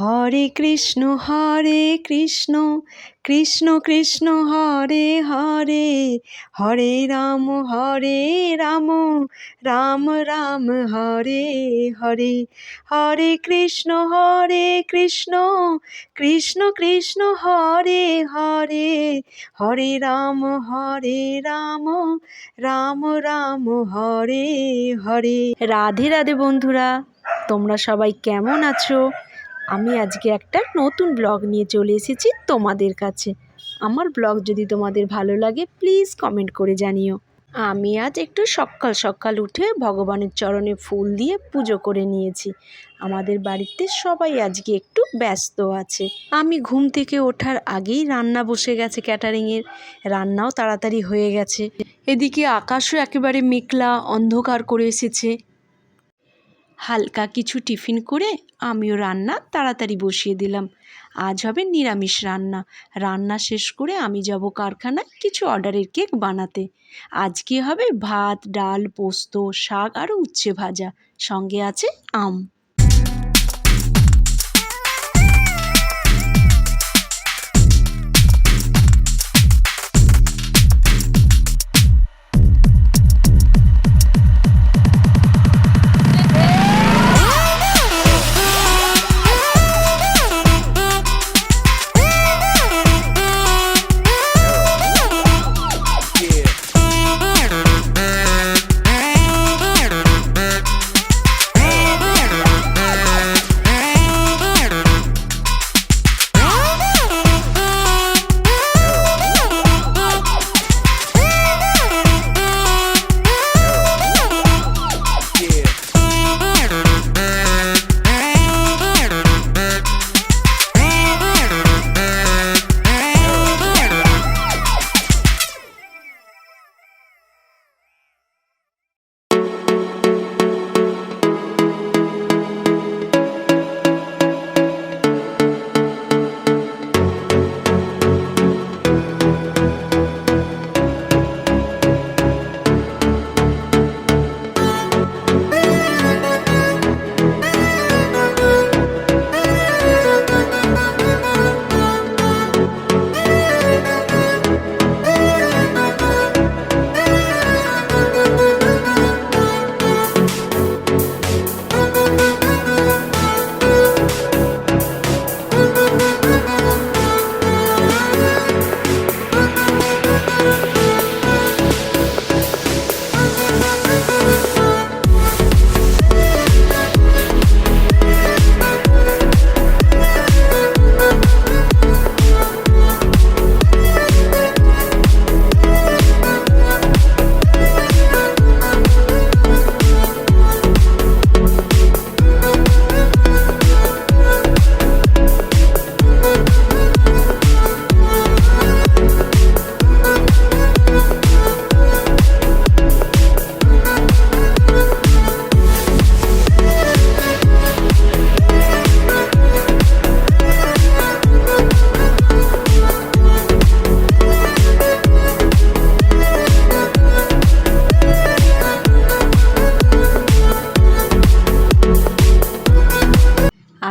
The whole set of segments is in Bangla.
হরে কৃষ্ণ হরে কৃষ্ণ কৃষ্ণ কৃষ্ণ, হরে হরে হরে রাম হরে রাম রাম রাম, হরে হরে হরে কৃষ্ণ হরে কৃষ্ণ কৃষ্ণ কৃষ্ণ, হরে হরে হরে রাম হরে রাম রাম রাম, হরে হরে। রাধে রাধে বন্ধুরা, তোমরা সবাই কেমন আছো? আমি আজকে একটা নতুন ব্লগ নিয়ে চলে এসেছি তোমাদের কাছে। আমার ব্লগ যদি তোমাদের ভালো লাগে প্লিজ কমেন্ট করে জানিও। আমি আজ একটু সকাল সকাল উঠে ভগবানের চরণে ফুল দিয়ে পুজো করে নিয়েছি। আমাদের বাড়িতে সবাই আজকে একটু ব্যস্ত আছে। আমি ঘুম থেকে ওঠার আগেই রান্না বসে গেছে ক্যাটারিংয়ের। রান্নাও তাড়াতাড়ি হয়ে গেছে। এদিকে আকাশও একেবারে মেঘলা, অন্ধকার করে এসেছে। হালকা কিছু টিফিন করে আমিও রান্না তাড়াতাড়ি বসিয়ে দিলাম। আজ হবে নিরামিষ রান্না। রান্না শেষ করে আমি যাব কারখানায় কিছু অর্ডারের কেক বানাতে। আজকে হবে ভাত, ডাল, পোস্ত, শাক আর উচ্ছে ভাজা। সঙ্গে আছে আম।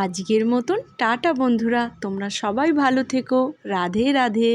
আজকের মতন টাটা বন্ধুরা তোমরা সবাই ভালো থেকো। রাধে রাধে।